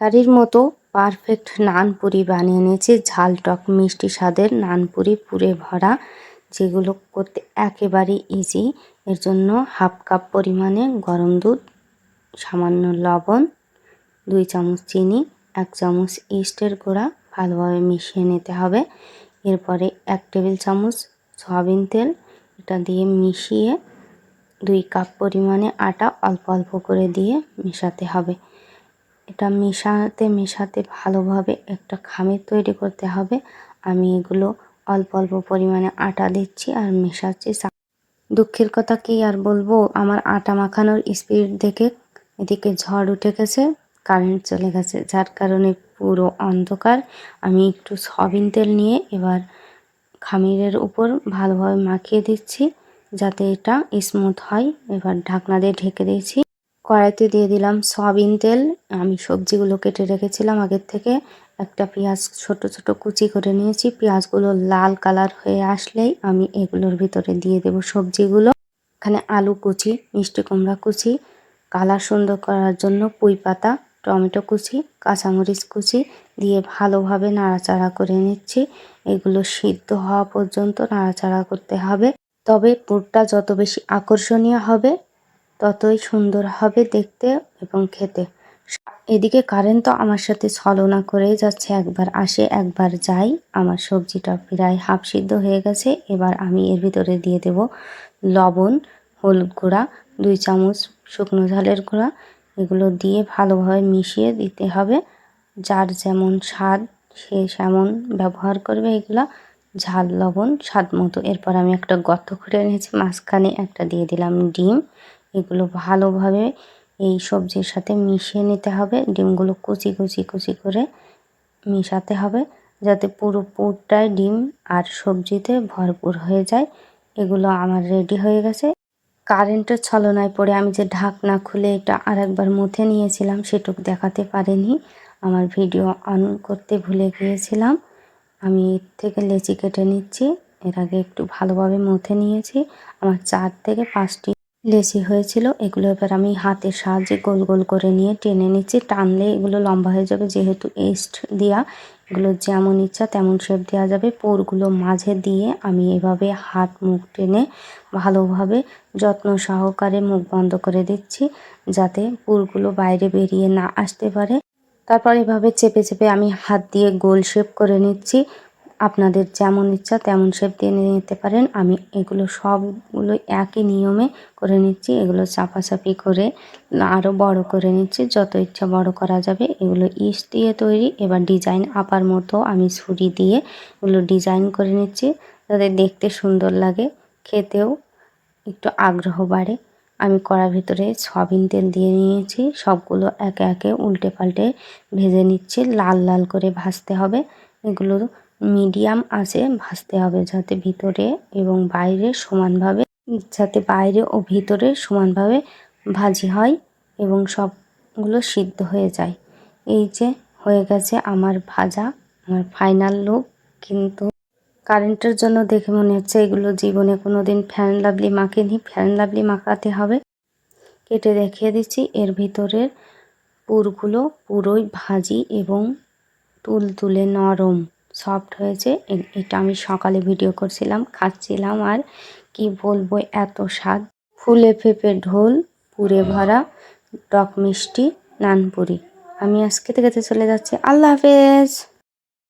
কারির মতো পারফেক্ট নান পুরি বানিয়ে নিয়েছি। ঝাল টক মিষ্টি স্বাদের নান পুরি পুরে ভরা, যেগুলো করতে একেবারে ইজি এর জন্য হাফ কাপ পরিমাণে গরম দুধ, সামান্য লবণ, দুই চামচ চিনি, এক চামচ ইস্টের গুঁড়া ভালোভাবে মিশিয়ে নিতে হবে। এরপরে এক টেবিল চামচ সয়াবিন তেল, এটা দিয়ে মিশিয়ে দুই কাপ পরিমাণে আটা অল্প অল্প করে দিয়ে মেশাতে হবে। এটা মেশাতে মেশাতে ভালোভাবে একটা খামির তৈরি করতে হবে। আমি এগুলো অল্প অল্প পরিমাণে আটা দিচ্ছি আর মেশাচ্ছি। দুঃখের কথা কি আর বলব? আমার আটা মাখানোর স্পিড দেখে এদিকে ঝড় উঠে গেছে কারেন্ট চলে গেছে। যার কারণে পুরো অন্ধকার। আমি একটু সবিন তেল নিয়ে এবার খামিরের উপর ভালোভাবে মাখিয়ে দিচ্ছি, যাতে এটা স্মুথ হয়। এবার ঢাকনা দিয়ে ঢেকে দিয়েছি। কড়াইতে দিয়ে দিলাম সয়াবিন তেল। আমি সবজিগুলো কেটে রেখেছিলাম আগের থেকে। একটা পেঁয়াজ, ছোট ছোট কুচি করে নিয়েছি। পেঁয়াজগুলো লাল কালার হয়ে আসলেই আমি এগুলোর ভিতরে দিয়ে দেব সবজিগুলো। এখানে আলু কুচি, মিষ্টি কুমড়া কুচি, কালার সুন্দর করার জন্য পুঁই পাতা টমেটো কুচি, কাঁচামরিচ কুচি দিয়ে ভালোভাবে নাড়াচাড়া করে নিচ্ছি। এগুলো সিদ্ধ হওয়া পর্যন্ত নাড়াচাড়া করতে হবে। তবে পুরটা যত বেশি আকর্ষণীয় হবে ততই সুন্দর হবে দেখতে এবং খেতে। এদিকে কারেন্ট তো আমার সাথে ছলনা করেই যাচ্ছে, একবার আসে, একবার যাই আমার সবজিটা প্রায় হাফ সিদ্ধ হয়ে গেছে, এবার আমি এর ভিতরে দিয়ে দেব লবণ, হলুদ গুঁড়া, দুই চামচ শুকনো ঝালের গুঁড়া। এগুলো দিয়ে ভালোভাবে মিশিয়ে দিতে হবে। যার যেমন স্বাদ, সে সেমন ব্যবহার করবে এগুলা। ঝাল, লবণ, স্বাদ মতো। এরপর আমি একটা গর্ত করে নিয়েছি মাঝখানে একটা দিয়ে দিলাম ডিম। এগুলো ভালোভাবে এই সবজির সাথে মিশিয়ে নিতে হবে। ডিমগুলো কুচি কুচি কুচি করে মিশাতে হবে যাতে পুরো পুরটাই ডিম আর সবজিতে ভরপুর হয়ে যায়। এগুলো আমার রেডি হয়ে গেছে। কারেন্টের ছলনায় পড়ে আমি যে ঢাকনা খুলে এটা আরেকবার মুথে নিয়েছিলাম সেটুক দেখাতে পারিনি। আমার ভিডিও অন করতে ভুলে গিয়েছিলাম। আমি এর থেকে লেচি কেটে নিচ্ছি। এর আগে একটু ভালোভাবে মুথে নিয়েছি। আমার চার থেকে পাঁচটি লেচি হয়েছিল, এগুলো এবার আমি হাতের সাহায্যে গোল গোল করে নিয়ে টেনে নিচ্ছি। টানলে এগুলো লম্বা হয়ে যাবে, যেহেতু এস্ট দেওয়া এগুলো যেমন ইচ্ছা তেমন শেপ দেওয়া যাবে। পোরগুলো মাঝে দিয়ে আমি এভাবে হাত মুখ টেনে ভালোভাবে যত্ন সহকারে মুখ বন্ধ করে দিচ্ছি, যাতে পুরগুলো বাইরে বেরিয়ে না আসতে পারে। তারপর এভাবে চেপে চেপে আমি হাত দিয়ে গোল শেপ করে নিচ্ছি। আপনাদের যেমন ইচ্ছা তেমন শেপ দিয়ে নিতে পারেন। আমি এগুলো সবগুলো একই নিয়মে করে নিচ্ছি। এগুলো চাপাচাপি করে আরও বড় করে নিচ্ছি। যত ইচ্ছা বড় করা যাবে এগুলো ইস দিয়ে তৈরি। এবার ডিজাইন আপার মতো আমি ছুরি দিয়ে এগুলো ডিজাইন করে নিচ্ছি যাতে দেখতে সুন্দর লাগে, খেতেও একটু আগ্রহ বাড়ে। আমি কড়ার ভিতরে সয়াবিন তেল দিয়ে নিয়েছি। সবগুলো একে একে উল্টে পাল্টে ভেজে নিচ্ছি। লাল লাল করে ভাজতে হবে। এগুলো মিডিয়াম আছে ভাজতে হবে যাতে ভিতরে এবং বাইরে সমানভাবে, যাতে বাইরে ও ভিতরে সমানভাবে ভাজি হয় এবং সবগুলো সিদ্ধ হয়ে যায়। এই যে হয়ে গেছে আমার ভাজা, আমার ফাইনাল লুক। কিন্তু কারেন্টের জন্য দেখে মনে হচ্ছে এগুলো জীবনে কোনো দিন ফ্যান লাভলি মাখেনি। ফ্যান লাভলি মাখাতে হবে। কেটে দেখিয়ে দিচ্ছি। এর ভিতরের পুরগুলো পুরোই ভাজি এবং তুল তুলে নরম। সফট হয়েছে। এটা আমি সকালে ভিডিও করছিলাম, খাচ্ছিলাম আর কি বলব এত স্বাদ। ফুলে ফেপে ঢোল পুরে ভরা, টক মিষ্টি, নানপুরি। আমি আজকে থেকে চলে যাচ্ছি। আল্লাহ হাফেজ!